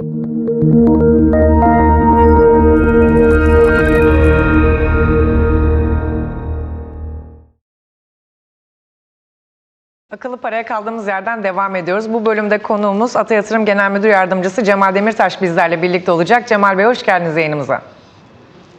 Akıllı paraya kaldığımız yerden devam ediyoruz. Bu bölümde konuğumuz Ata Yatırım Genel Müdür Yardımcısı Cemal Demirtaş bizlerle birlikte olacak. Cemal Bey hoş geldiniz yayınımıza.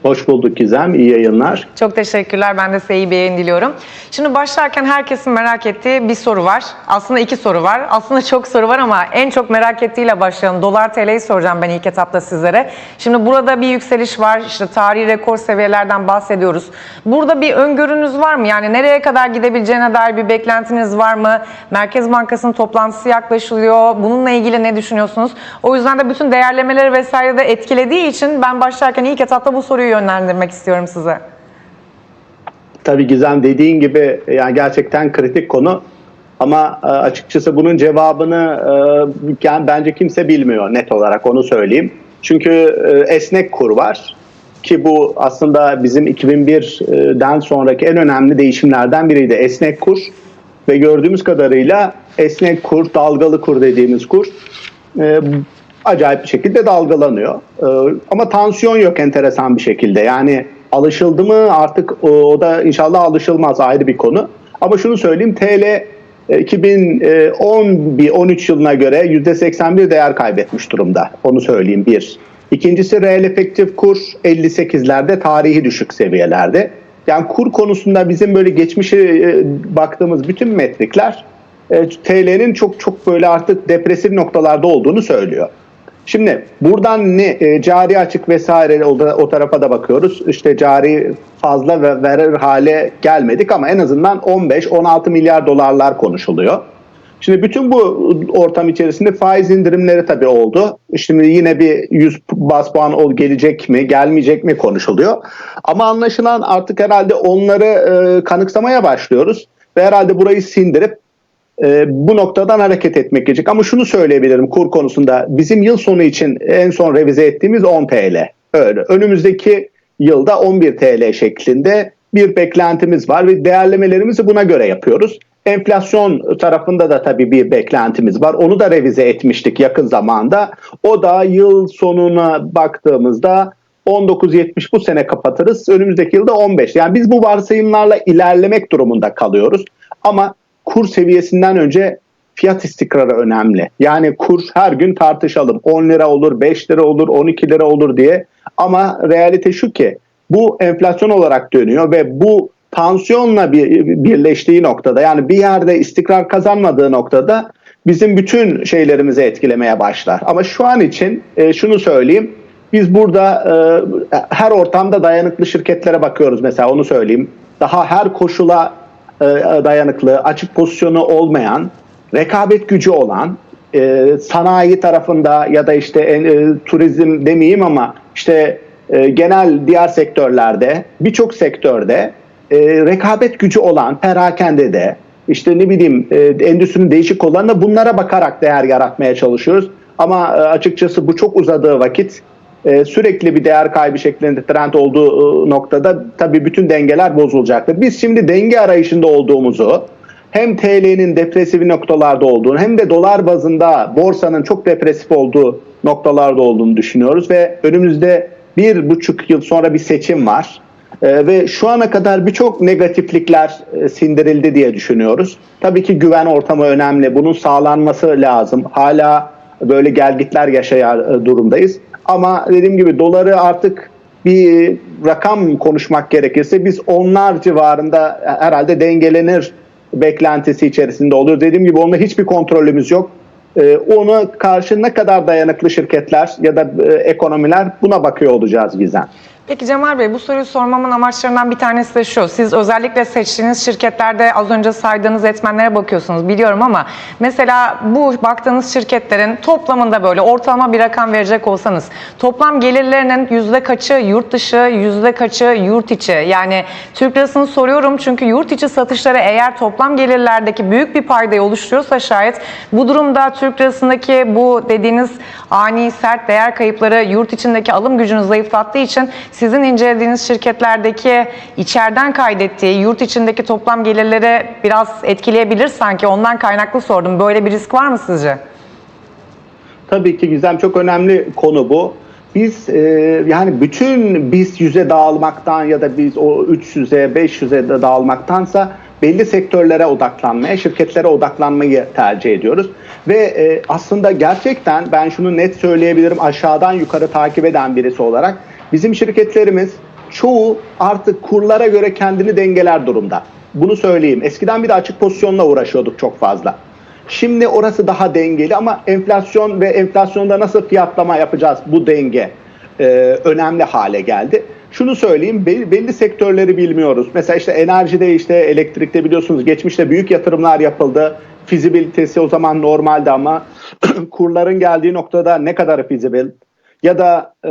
Hoş bulduk Gizem. İyi yayınlar. Çok teşekkürler. Ben de size iyi bir yayın diliyorum. Şimdi başlarken herkesin merak ettiği bir soru var. Aslında iki soru var. Aslında çok soru var ama en çok merak ettiğiyle başlayalım. Dolar TL'yi soracağım ben ilk etapta sizlere. Şimdi burada bir yükseliş var. İşte tarihi rekor seviyelerden bahsediyoruz. Burada bir öngörünüz var mı? Yani nereye kadar gidebileceğine dair bir beklentiniz var mı? Merkez Bankası'nın toplantısı yaklaşılıyor. Bununla ilgili ne düşünüyorsunuz? O yüzden de bütün değerlemeleri vesaire de etkilediği için ben başlarken ilk etapta bu soruyu yönlendirmek istiyorum size. Tabii Gizem dediğin gibi yani gerçekten kritik konu. Ama e, açıkçası bunun cevabını e, yani bence kimse bilmiyor net olarak onu söyleyeyim. Çünkü e, esnek kur var ki bu aslında bizim 2001'den sonraki en önemli değişimlerden biriydi. Esnek kur ve gördüğümüz kadarıyla esnek kur, dalgalı kur dediğimiz kur e, acayip bir şekilde dalgalanıyor. E, ama tansiyon yok enteresan bir şekilde. Yani alışıldı mı artık o, o da inşallah alışılmaz ayrı bir konu. Ama şunu söyleyeyim TL e, 2010-13 yılına göre %81 değer kaybetmiş durumda. Onu söyleyeyim bir. İkincisi reel efektif kur 58'lerde tarihi düşük seviyelerde. Yani kur konusunda bizim böyle geçmişe e, baktığımız bütün metrikler e, TL'nin çok çok böyle artık depresif noktalarda olduğunu söylüyor. Şimdi buradan ne e, cari açık vesaire o, tarafa da bakıyoruz. İşte cari fazla ve verir hale gelmedik ama en azından 15-16 milyar dolarlar konuşuluyor. Şimdi bütün bu ortam içerisinde faiz indirimleri tabii oldu. Şimdi yine bir 100 bas puan ol gelecek mi, gelmeyecek mi konuşuluyor. Ama anlaşılan artık herhalde onları e, kanıksamaya başlıyoruz ve herhalde burayı sindirip e, bu noktadan hareket etmek gerekecek. Ama şunu söyleyebilirim kur konusunda. Bizim yıl sonu için en son revize ettiğimiz 10 TL. Öyle. Önümüzdeki yılda 11 TL şeklinde bir beklentimiz var ve değerlemelerimizi buna göre yapıyoruz. Enflasyon tarafında da tabii bir beklentimiz var. Onu da revize etmiştik yakın zamanda. O da yıl sonuna baktığımızda 19.70 bu sene kapatırız. Önümüzdeki yılda 15. Yani biz bu varsayımlarla ilerlemek durumunda kalıyoruz. Ama kur seviyesinden önce fiyat istikrarı önemli. Yani kur her gün tartışalım. 10 lira olur, 5 lira olur, 12 lira olur diye. Ama realite şu ki bu enflasyon olarak dönüyor ve bu tansiyonla bir, birleştiği noktada yani bir yerde istikrar kazanmadığı noktada bizim bütün şeylerimizi etkilemeye başlar. Ama şu an için e, şunu söyleyeyim. Biz burada e, her ortamda dayanıklı şirketlere bakıyoruz mesela onu söyleyeyim. Daha her koşula dayanıklı, açık pozisyonu olmayan, rekabet gücü olan, e, sanayi tarafında ya da işte e, turizm demeyeyim ama işte e, genel diğer sektörlerde, birçok sektörde e, rekabet gücü olan, perakende de, işte ne bileyim e, endüstrinin değişik kollarında bunlara bakarak değer yaratmaya çalışıyoruz. Ama e, açıkçası bu çok uzadığı vakit e, sürekli bir değer kaybı şeklinde trend olduğu e, noktada tabii bütün dengeler bozulacaktır. Biz şimdi denge arayışında olduğumuzu hem TL'nin depresif noktalarda olduğunu hem de dolar bazında borsanın çok depresif olduğu noktalarda olduğunu düşünüyoruz ve önümüzde bir buçuk yıl sonra bir seçim var. Ee, ve şu ana kadar birçok negatiflikler e, sindirildi diye düşünüyoruz. Tabii ki güven ortamı önemli. Bunun sağlanması lazım. Hala böyle gelgitler yaşayan e, durumdayız. Ama dediğim gibi doları artık bir rakam konuşmak gerekirse biz onlar civarında herhalde dengelenir beklentisi içerisinde oluyor. Dediğim gibi onda hiçbir kontrolümüz yok. Ona karşı ne kadar dayanıklı şirketler ya da e, ekonomiler buna bakıyor olacağız Gizem. Peki Cemal Bey bu soruyu sormamın amaçlarından bir tanesi de şu. Siz özellikle seçtiğiniz şirketlerde az önce saydığınız etmenlere bakıyorsunuz biliyorum ama mesela bu baktığınız şirketlerin toplamında böyle ortalama bir rakam verecek olsanız toplam gelirlerinin yüzde kaçı yurt dışı, yüzde kaçı yurt içi? Yani Türk lirasını soruyorum çünkü yurt içi satışları eğer toplam gelirlerdeki büyük bir paydayı oluşturuyorsa şayet bu durumda Türk lirasındaki bu dediğiniz ani sert değer kayıpları yurt içindeki alım gücünü zayıflattığı için sizin incelediğiniz şirketlerdeki içeriden kaydettiği yurt içindeki toplam gelirleri biraz etkileyebilir sanki. Ondan kaynaklı sordum. Böyle bir risk var mı sizce? Tabii ki Gizem çok önemli konu bu. Biz e, yani bütün biz yüze dağılmaktan ya da biz o 300'e 500'e de dağılmaktansa belli sektörlere odaklanmaya, şirketlere odaklanmayı tercih ediyoruz. Ve e, aslında gerçekten ben şunu net söyleyebilirim aşağıdan yukarı takip eden birisi olarak bizim şirketlerimiz çoğu artık kurlara göre kendini dengeler durumda. Bunu söyleyeyim. Eskiden bir de açık pozisyonla uğraşıyorduk çok fazla. Şimdi orası daha dengeli ama enflasyon ve enflasyonda nasıl fiyatlama yapacağız bu denge e, önemli hale geldi. Şunu söyleyeyim belli, belli sektörleri bilmiyoruz. Mesela işte enerjide işte elektrikte biliyorsunuz geçmişte büyük yatırımlar yapıldı. Fizibilitesi o zaman normaldi ama kurların geldiği noktada ne kadar fizibil ya da e,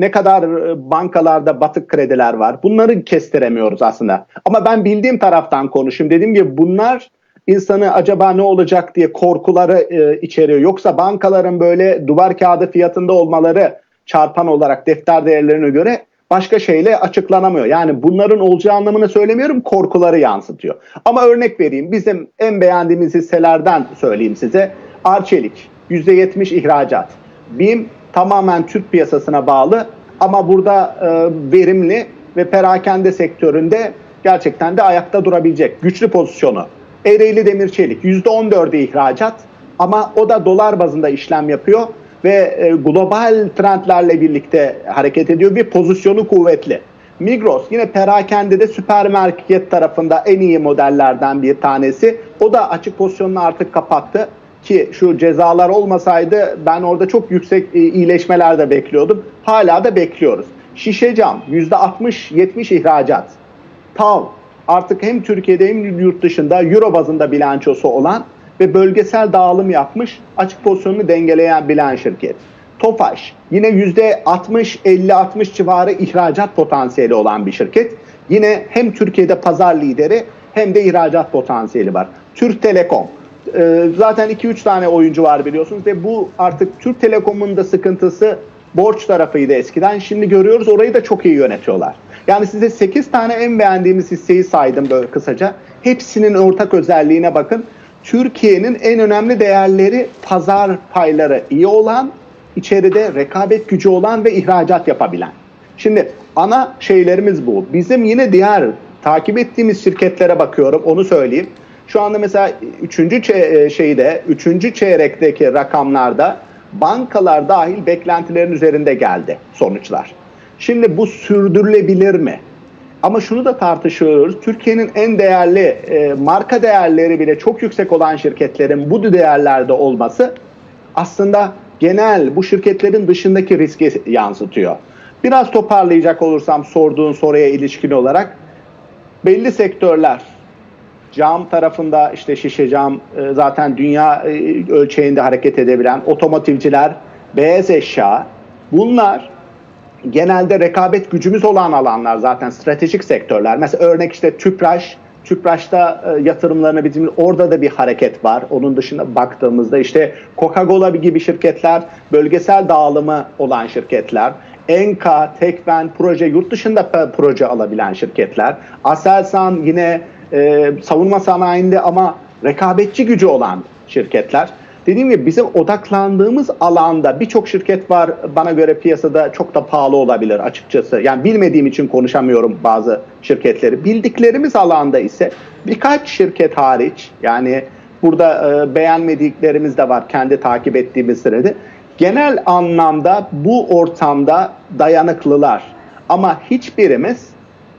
ne kadar e, bankalarda batık krediler var. Bunları kestiremiyoruz aslında. Ama ben bildiğim taraftan konuşayım. Dediğim gibi bunlar insanı acaba ne olacak diye korkuları e, içeriyor. Yoksa bankaların böyle duvar kağıdı fiyatında olmaları çarpan olarak defter değerlerine göre başka şeyle açıklanamıyor. Yani bunların olacağı anlamını söylemiyorum korkuları yansıtıyor. Ama örnek vereyim bizim en beğendiğimiz hisselerden söyleyeyim size. Arçelik %70 ihracat. BİM tamamen Türk piyasasına bağlı ama burada e, verimli ve perakende sektöründe gerçekten de ayakta durabilecek güçlü pozisyonu. Ereğli Demir Çelik %14'e ihracat ama o da dolar bazında işlem yapıyor ve e, global trendlerle birlikte hareket ediyor bir pozisyonu kuvvetli. Migros yine perakende de süpermarket tarafında en iyi modellerden bir tanesi. O da açık pozisyonunu artık kapattı ki şu cezalar olmasaydı ben orada çok yüksek e, iyileşmeler de bekliyordum. Hala da bekliyoruz. Şişe cam %60-70 ihracat. TAV artık hem Türkiye'de hem yurt dışında euro bazında bilançosu olan ve bölgesel dağılım yapmış açık pozisyonunu dengeleyen bilen şirket. Tofaş yine %60-50-60 civarı ihracat potansiyeli olan bir şirket. Yine hem Türkiye'de pazar lideri hem de ihracat potansiyeli var. Türk Telekom ee, zaten 2-3 tane oyuncu var biliyorsunuz ve bu artık Türk Telekom'un da sıkıntısı borç tarafıydı eskiden. Şimdi görüyoruz orayı da çok iyi yönetiyorlar. Yani size 8 tane en beğendiğimiz hisseyi saydım böyle kısaca. Hepsinin ortak özelliğine bakın. Türkiye'nin en önemli değerleri pazar payları iyi olan, içeride rekabet gücü olan ve ihracat yapabilen. Şimdi ana şeylerimiz bu. Bizim yine diğer takip ettiğimiz şirketlere bakıyorum onu söyleyeyim. Şu anda mesela 3. şeyde 3. çeyrekteki rakamlarda bankalar dahil beklentilerin üzerinde geldi sonuçlar. Şimdi bu sürdürülebilir mi? Ama şunu da tartışıyoruz. Türkiye'nin en değerli e, marka değerleri bile çok yüksek olan şirketlerin bu değerlerde olması aslında genel bu şirketlerin dışındaki riski yansıtıyor. Biraz toparlayacak olursam sorduğun soruya ilişkin olarak belli sektörler cam tarafında işte şişe cam e, zaten dünya e, ölçeğinde hareket edebilen otomotivciler, beyaz eşya bunlar genelde rekabet gücümüz olan alanlar zaten stratejik sektörler. Mesela örnek işte Tüpraş, Tüpraş'ta e, yatırımlarına bizim orada da bir hareket var. Onun dışında baktığımızda işte Coca-Cola gibi şirketler, bölgesel dağılımı olan şirketler, Enka, Tekven, proje yurt dışında proje alabilen şirketler, Aselsan yine e, savunma sanayinde ama rekabetçi gücü olan şirketler. Dediğim gibi bizim odaklandığımız alanda birçok şirket var bana göre piyasada çok da pahalı olabilir açıkçası. Yani bilmediğim için konuşamıyorum bazı şirketleri. Bildiklerimiz alanda ise birkaç şirket hariç yani burada e, beğenmediklerimiz de var kendi takip ettiğimiz sürede. Genel anlamda bu ortamda dayanıklılar. Ama hiçbirimiz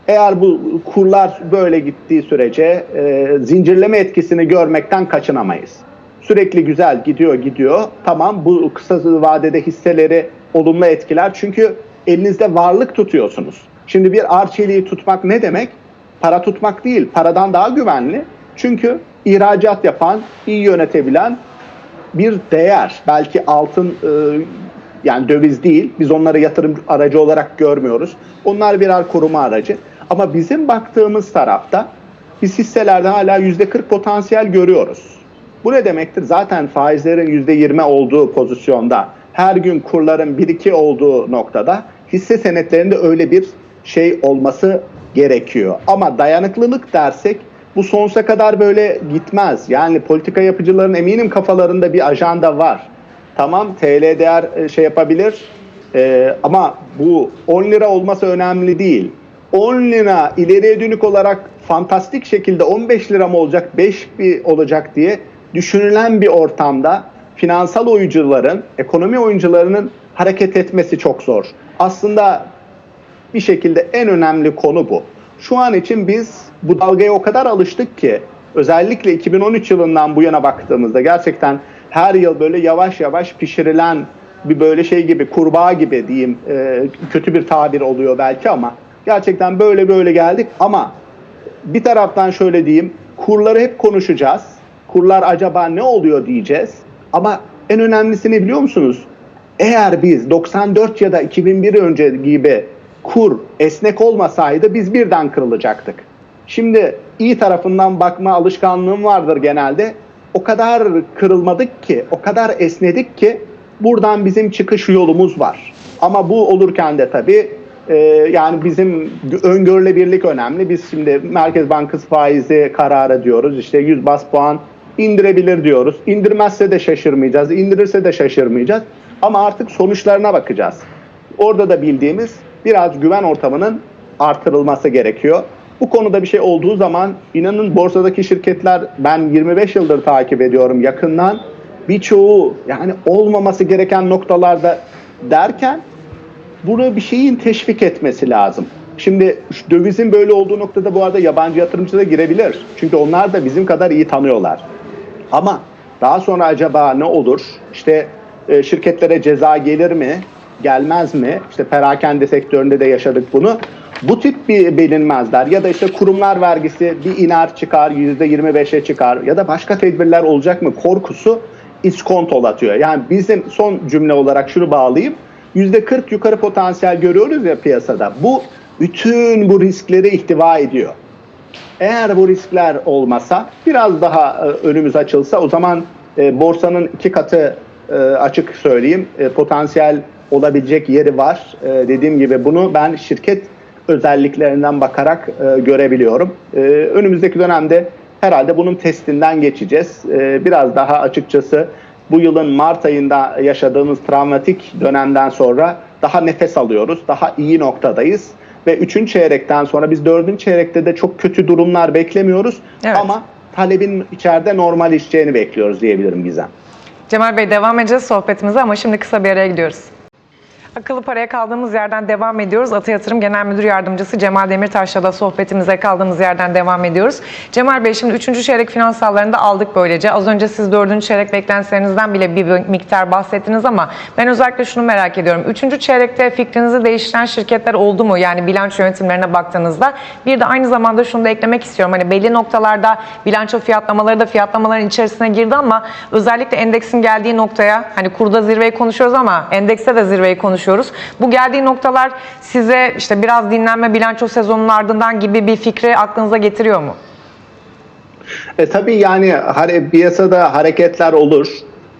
eğer bu kurlar böyle gittiği sürece e, zincirleme etkisini görmekten kaçınamayız. Sürekli güzel gidiyor gidiyor. Tamam bu kısa vadede hisseleri olumlu etkiler. Çünkü elinizde varlık tutuyorsunuz. Şimdi bir arçeliği tutmak ne demek? Para tutmak değil. Paradan daha güvenli. Çünkü ihracat yapan, iyi yönetebilen bir değer. Belki altın e, yani döviz değil. Biz onları yatırım aracı olarak görmüyoruz. Onlar birer koruma aracı. Ama bizim baktığımız tarafta biz hisselerde hala %40 potansiyel görüyoruz. Bu ne demektir? Zaten faizlerin %20 olduğu pozisyonda, her gün kurların 1-2 olduğu noktada hisse senetlerinde öyle bir şey olması gerekiyor. Ama dayanıklılık dersek bu sonsuza kadar böyle gitmez. Yani politika yapıcıların eminim kafalarında bir ajanda var. Tamam TL değer e, şey yapabilir E, ama bu 10 lira olması önemli değil. 10 lira ileriye dönük olarak fantastik şekilde 15 lira mı olacak 5 mi olacak diye düşünülen bir ortamda finansal oyuncuların, ekonomi oyuncularının hareket etmesi çok zor. Aslında bir şekilde en önemli konu bu. Şu an için biz bu dalgaya o kadar alıştık ki özellikle 2013 yılından bu yana baktığımızda gerçekten her yıl böyle yavaş yavaş pişirilen bir böyle şey gibi kurbağa gibi diyeyim e, kötü bir tabir oluyor belki ama gerçekten böyle böyle geldik ama bir taraftan şöyle diyeyim kurları hep konuşacağız. Kurlar acaba ne oluyor diyeceğiz. Ama en önemlisi ne biliyor musunuz? Eğer biz 94 ya da 2001 önce gibi kur esnek olmasaydı biz birden kırılacaktık. Şimdi iyi tarafından bakma alışkanlığım vardır genelde. O kadar kırılmadık ki, o kadar esnedik ki buradan bizim çıkış yolumuz var. Ama bu olurken de tabii e, yani bizim öngörülebilirlik önemli. Biz şimdi Merkez Bankası faizi kararı diyoruz. İşte 100 bas puan indirebilir diyoruz. İndirmezse de şaşırmayacağız. indirirse de şaşırmayacağız. Ama artık sonuçlarına bakacağız. Orada da bildiğimiz biraz güven ortamının artırılması gerekiyor. Bu konuda bir şey olduğu zaman inanın borsadaki şirketler ben 25 yıldır takip ediyorum yakından. Birçoğu yani olmaması gereken noktalarda derken bunu bir şeyin teşvik etmesi lazım. Şimdi dövizin böyle olduğu noktada bu arada yabancı yatırımcı da girebilir. Çünkü onlar da bizim kadar iyi tanıyorlar. Ama daha sonra acaba ne olur? İşte e, şirketlere ceza gelir mi? Gelmez mi? İşte perakende sektöründe de yaşadık bunu. Bu tip bir bilinmezler ya da işte kurumlar vergisi bir iner çıkar %25'e çıkar ya da başka tedbirler olacak mı korkusu iskontolatıyor. Yani bizim son cümle olarak şunu bağlayayım. %40 yukarı potansiyel görüyoruz ya piyasada. Bu bütün bu riskleri ihtiva ediyor. Eğer bu riskler olmasa biraz daha e, önümüz açılsa o zaman e, borsanın iki katı e, açık söyleyeyim potansiyel olabilecek yeri var. Dediğim gibi bunu ben şirket özelliklerinden bakarak görebiliyorum. Önümüzdeki dönemde herhalde bunun testinden geçeceğiz. Biraz daha açıkçası bu yılın Mart ayında yaşadığımız travmatik dönemden sonra daha nefes alıyoruz. Daha iyi noktadayız. Ve üçüncü çeyrekten sonra biz dördüncü çeyrekte de çok kötü durumlar beklemiyoruz. Evet. Ama talebin içeride normal işeceğini bekliyoruz diyebilirim Gizem. Cemal Bey devam edeceğiz sohbetimize ama şimdi kısa bir araya gidiyoruz. Akıllı paraya kaldığımız yerden devam ediyoruz. Ata Yatırım Genel Müdür Yardımcısı Cemal Demirtaş'la da sohbetimize kaldığımız yerden devam ediyoruz. Cemal Bey şimdi 3. çeyrek finansallarını da aldık böylece. Az önce siz 4. çeyrek beklentilerinizden bile bir miktar bahsettiniz ama ben özellikle şunu merak ediyorum. 3. çeyrekte fikrinizi değiştiren şirketler oldu mu? Yani bilanço yönetimlerine baktığınızda. Bir de aynı zamanda şunu da eklemek istiyorum. Hani belli noktalarda bilanço fiyatlamaları da fiyatlamaların içerisine girdi ama özellikle endeksin geldiği noktaya hani kurda zirveyi konuşuyoruz ama endekste de zirveyi konuşuyoruz. Bu geldiği noktalar size işte biraz dinlenme bilanço sezonunun ardından gibi bir fikri aklınıza getiriyor mu? E, tabii yani piyasada hareketler olur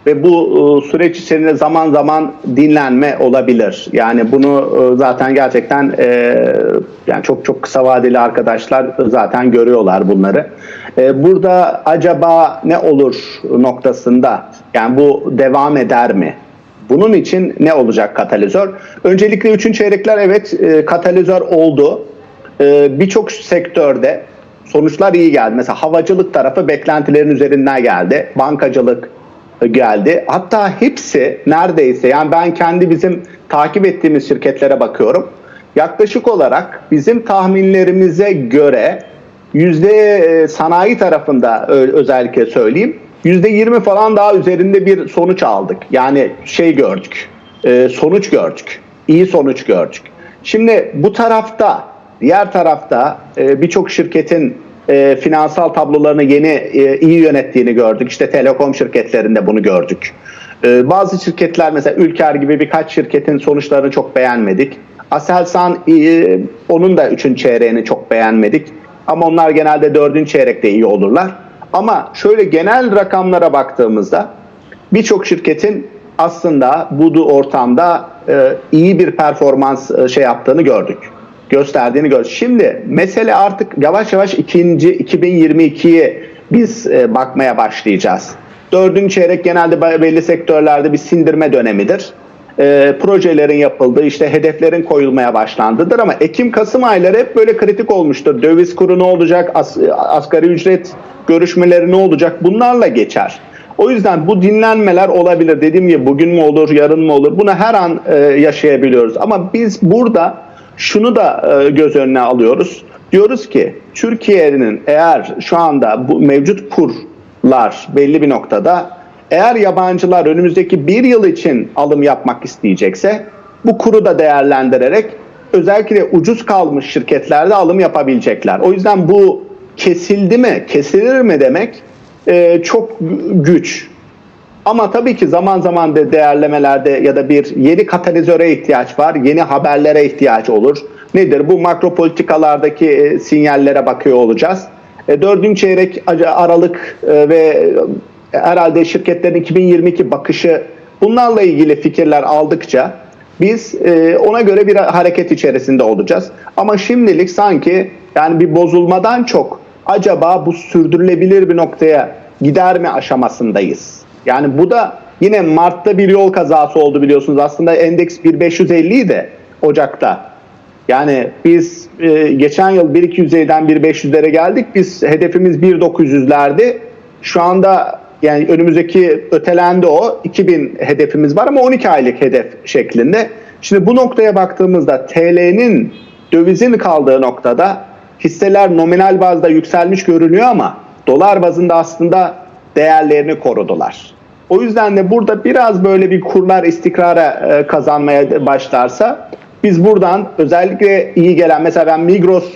ve bu e, süreç içerisinde zaman zaman dinlenme olabilir. Yani bunu e, zaten gerçekten e, yani çok çok kısa vadeli arkadaşlar zaten görüyorlar bunları. Burada acaba ne olur noktasında yani bu devam eder mi? Bunun için ne olacak katalizör? Öncelikle üçün çeyrekler evet e, katalizör oldu. E, Birçok sektörde sonuçlar iyi geldi. Mesela havacılık tarafı beklentilerin üzerinden geldi. Bankacılık e, geldi. Hatta hepsi neredeyse yani ben kendi bizim takip ettiğimiz şirketlere bakıyorum. Yaklaşık olarak bizim tahminlerimize göre yüzde sanayi tarafında özellikle söyleyeyim yüzde yirmi falan daha üzerinde bir sonuç aldık. Yani şey gördük, e, sonuç gördük, iyi sonuç gördük. Şimdi bu tarafta, diğer tarafta e, birçok şirketin e, finansal tablolarını yeni iyi yönettiğini gördük. İşte telekom şirketlerinde bunu gördük. Bazı şirketler mesela Ülker gibi birkaç şirketin sonuçlarını çok beğenmedik. Aselsan onun da üçüncü çeyreğini çok beğenmedik. Ama onlar genelde dördüncü çeyrekte iyi olurlar. Ama şöyle genel rakamlara baktığımızda birçok şirketin aslında bu ortamda e, iyi bir performans e, şey yaptığını gördük. Gösterdiğini gördük. Şimdi mesele artık yavaş yavaş ikinci 2022'ye biz e, bakmaya başlayacağız. Dördüncü çeyrek genelde belli sektörlerde bir sindirme dönemidir. E, projelerin yapıldığı, işte hedeflerin koyulmaya başlandığıdır ama Ekim-Kasım ayları hep böyle kritik olmuştur. Döviz kuru ne olacak, as, asgari ücret görüşmeleri ne olacak bunlarla geçer. O yüzden bu dinlenmeler olabilir. Dediğim gibi bugün mü olur, yarın mı olur? Bunu her an e, yaşayabiliyoruz. Ama biz burada şunu da e, göz önüne alıyoruz. Diyoruz ki Türkiye'nin eğer şu anda bu mevcut kurlar belli bir noktada eğer yabancılar önümüzdeki bir yıl için alım yapmak isteyecekse bu kuru da değerlendirerek özellikle ucuz kalmış şirketlerde alım yapabilecekler. O yüzden bu kesildi mi, kesilir mi demek e, çok güç. Ama tabii ki zaman zaman da değerlemelerde ya da bir yeni katalizöre ihtiyaç var, yeni haberlere ihtiyaç olur. Nedir? Bu makro politikalardaki e, sinyallere bakıyor olacağız. E, dördüncü çeyrek aralık e, ve herhalde şirketlerin 2022 bakışı bunlarla ilgili fikirler aldıkça biz e, ona göre bir hareket içerisinde olacağız. Ama şimdilik sanki yani bir bozulmadan çok acaba bu sürdürülebilir bir noktaya gider mi aşamasındayız. Yani bu da yine Mart'ta bir yol kazası oldu biliyorsunuz. Aslında endeks 1550 idi Ocak'ta. Yani biz e, geçen yıl 1200'den 1500'lere geldik. Biz hedefimiz 1900'lerdi. Şu anda yani önümüzdeki ötelendi o. 2000 hedefimiz var ama 12 aylık hedef şeklinde. Şimdi bu noktaya baktığımızda TL'nin dövizin kaldığı noktada hisseler nominal bazda yükselmiş görünüyor ama dolar bazında aslında değerlerini korudular. O yüzden de burada biraz böyle bir kurlar istikrara e, kazanmaya başlarsa biz buradan özellikle iyi gelen mesela ben Migros,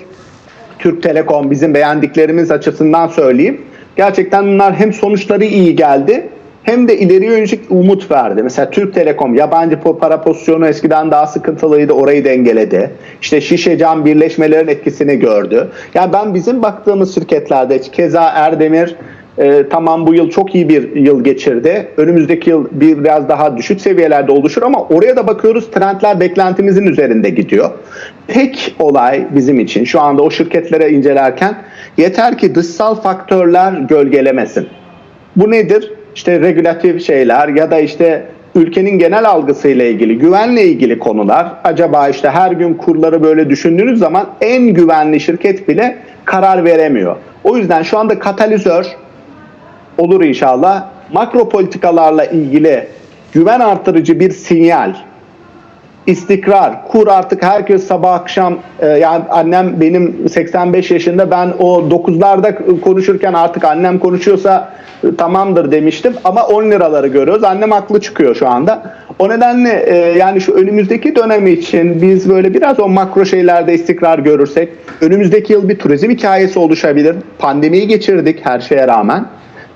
Türk Telekom bizim beğendiklerimiz açısından söyleyeyim. Gerçekten bunlar hem sonuçları iyi geldi hem de ileriye yönelik umut verdi. Mesela Türk Telekom yabancı para pozisyonu eskiden daha sıkıntılıydı orayı dengeledi. İşte şişe cam birleşmelerin etkisini gördü. Yani ben bizim baktığımız şirketlerde keza Erdemir e, tamam bu yıl çok iyi bir yıl geçirdi. Önümüzdeki yıl bir biraz daha düşük seviyelerde oluşur ama oraya da bakıyoruz trendler beklentimizin üzerinde gidiyor. Tek olay bizim için şu anda o şirketlere incelerken yeter ki dışsal faktörler gölgelemesin. Bu nedir? İşte regülatif şeyler ya da işte ülkenin genel algısıyla ilgili, güvenle ilgili konular. Acaba işte her gün kurları böyle düşündüğünüz zaman en güvenli şirket bile karar veremiyor. O yüzden şu anda katalizör olur inşallah. Makro politikalarla ilgili güven artırıcı bir sinyal, istikrar, kur artık herkes sabah akşam e, yani annem benim 85 yaşında ben o 9'larda konuşurken artık annem konuşuyorsa e, tamamdır demiştim ama 10 liraları görüyoruz. Annem haklı çıkıyor şu anda. O nedenle e, yani şu önümüzdeki dönem için biz böyle biraz o makro şeylerde istikrar görürsek önümüzdeki yıl bir turizm hikayesi oluşabilir. Pandemiyi geçirdik her şeye rağmen.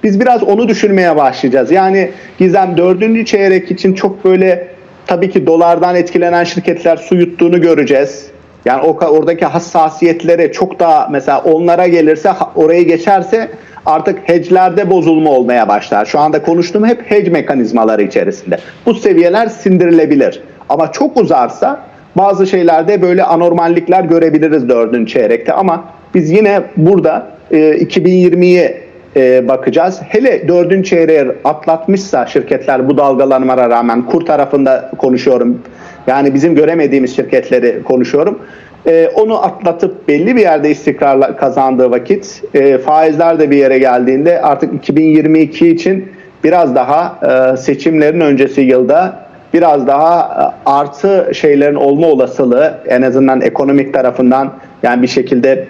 Biz biraz onu düşünmeye başlayacağız. Yani Gizem dördüncü çeyrek için çok böyle tabii ki dolardan etkilenen şirketler su yuttuğunu göreceğiz. Yani oradaki hassasiyetlere çok daha mesela onlara gelirse orayı geçerse artık hedgelerde bozulma olmaya başlar. Şu anda konuştuğum hep hedge mekanizmaları içerisinde. Bu seviyeler sindirilebilir. Ama çok uzarsa bazı şeylerde böyle anormallikler görebiliriz dördüncü çeyrekte ama biz yine burada e, 2020'yi e, bakacağız. Hele dördüncü çeyreği atlatmışsa şirketler bu dalgalanmalara rağmen kur tarafında konuşuyorum. Yani bizim göremediğimiz şirketleri konuşuyorum. E, onu atlatıp belli bir yerde istikrarla kazandığı vakit e, faizler de bir yere geldiğinde artık 2022 için biraz daha e, seçimlerin öncesi yılda biraz daha e, artı şeylerin olma olasılığı en azından ekonomik tarafından yani bir şekilde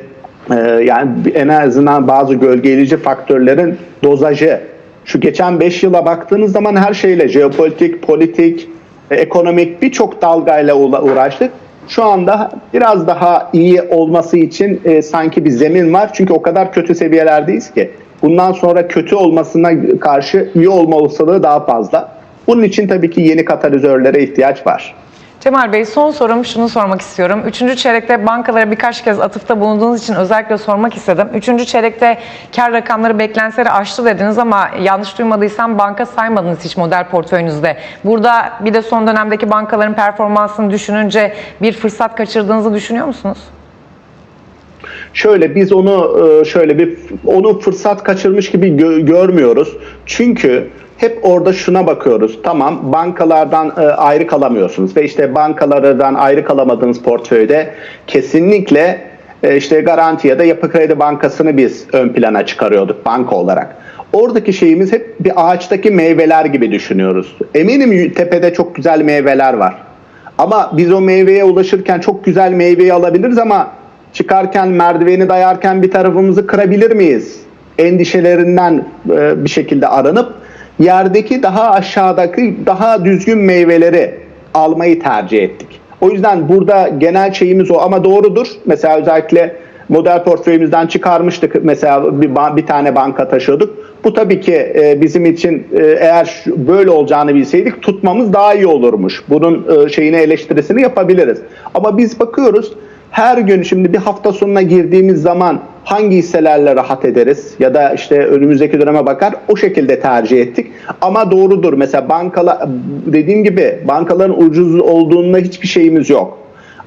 yani en azından bazı gölgeleyici faktörlerin dozajı. Şu geçen 5 yıla baktığınız zaman her şeyle jeopolitik, politik, e, ekonomik birçok dalgayla uğraştık. Şu anda biraz daha iyi olması için e, sanki bir zemin var. Çünkü o kadar kötü seviyelerdeyiz ki. Bundan sonra kötü olmasına karşı iyi olma olasılığı daha fazla. Bunun için tabii ki yeni katalizörlere ihtiyaç var. Cemal Bey son sorum şunu sormak istiyorum. Üçüncü çeyrekte bankalara birkaç kez atıfta bulunduğunuz için özellikle sormak istedim. Üçüncü çeyrekte kar rakamları beklentileri aştı dediniz ama yanlış duymadıysam banka saymadınız hiç model portföyünüzde. Burada bir de son dönemdeki bankaların performansını düşününce bir fırsat kaçırdığınızı düşünüyor musunuz? Şöyle biz onu e, şöyle bir onu fırsat kaçırmış gibi gö- görmüyoruz. Çünkü hep orada şuna bakıyoruz. Tamam bankalardan e, ayrı kalamıyorsunuz ve işte bankalardan ayrı kalamadığınız portföyde kesinlikle e, işte Garanti ya da Yapı Kredi Bankası'nı biz ön plana çıkarıyorduk banka olarak. Oradaki şeyimiz hep bir ağaçtaki meyveler gibi düşünüyoruz. Eminim tepede çok güzel meyveler var. Ama biz o meyveye ulaşırken çok güzel meyveyi alabiliriz ama çıkarken merdiveni dayarken bir tarafımızı kırabilir miyiz? Endişelerinden e, bir şekilde aranıp yerdeki daha aşağıdaki daha düzgün meyveleri almayı tercih ettik. O yüzden burada genel şeyimiz o ama doğrudur. Mesela özellikle model portföyümüzden çıkarmıştık. Mesela bir, bir tane banka taşıyorduk. Bu tabii ki e, bizim için e, eğer böyle olacağını bilseydik tutmamız daha iyi olurmuş. Bunun e, şeyini eleştirisini yapabiliriz. Ama biz bakıyoruz her gün şimdi bir hafta sonuna girdiğimiz zaman hangi hisselerle rahat ederiz ya da işte önümüzdeki döneme bakar o şekilde tercih ettik. Ama doğrudur mesela bankalar dediğim gibi bankaların ucuz olduğunda hiçbir şeyimiz yok.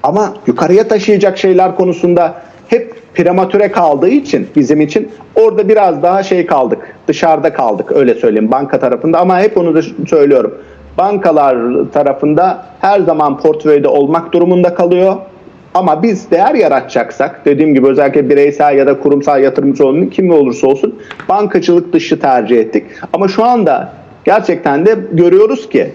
Ama yukarıya taşıyacak şeyler konusunda hep prematüre kaldığı için bizim için orada biraz daha şey kaldık. Dışarıda kaldık öyle söyleyeyim banka tarafında ama hep onu da söylüyorum. Bankalar tarafında her zaman portföyde olmak durumunda kalıyor. Ama biz değer yaratacaksak dediğim gibi özellikle bireysel ya da kurumsal yatırımcı olun kim olursa olsun bankacılık dışı tercih ettik. Ama şu anda gerçekten de görüyoruz ki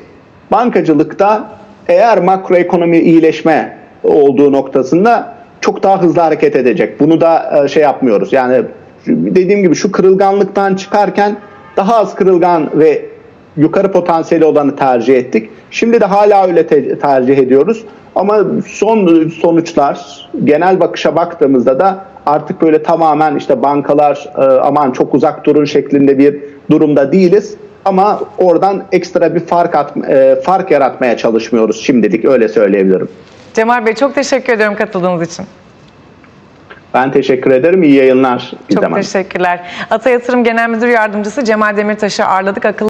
bankacılıkta eğer makroekonomi iyileşme olduğu noktasında çok daha hızlı hareket edecek. Bunu da e, şey yapmıyoruz. Yani dediğim gibi şu kırılganlıktan çıkarken daha az kırılgan ve yukarı potansiyeli olanı tercih ettik. Şimdi de hala öyle te- tercih ediyoruz. Ama son sonuçlar genel bakışa baktığımızda da artık böyle tamamen işte bankalar e, aman çok uzak durun şeklinde bir durumda değiliz. Ama oradan ekstra bir fark at, e, fark yaratmaya çalışmıyoruz şimdilik öyle söyleyebilirim. Cemal Bey çok teşekkür ediyorum katıldığınız için. Ben teşekkür ederim. İyi yayınlar. Çok Hanım. teşekkürler. Ata Yatırım Genel Müdür Yardımcısı Cemal Demirtaş'ı ağırladık. Akıllı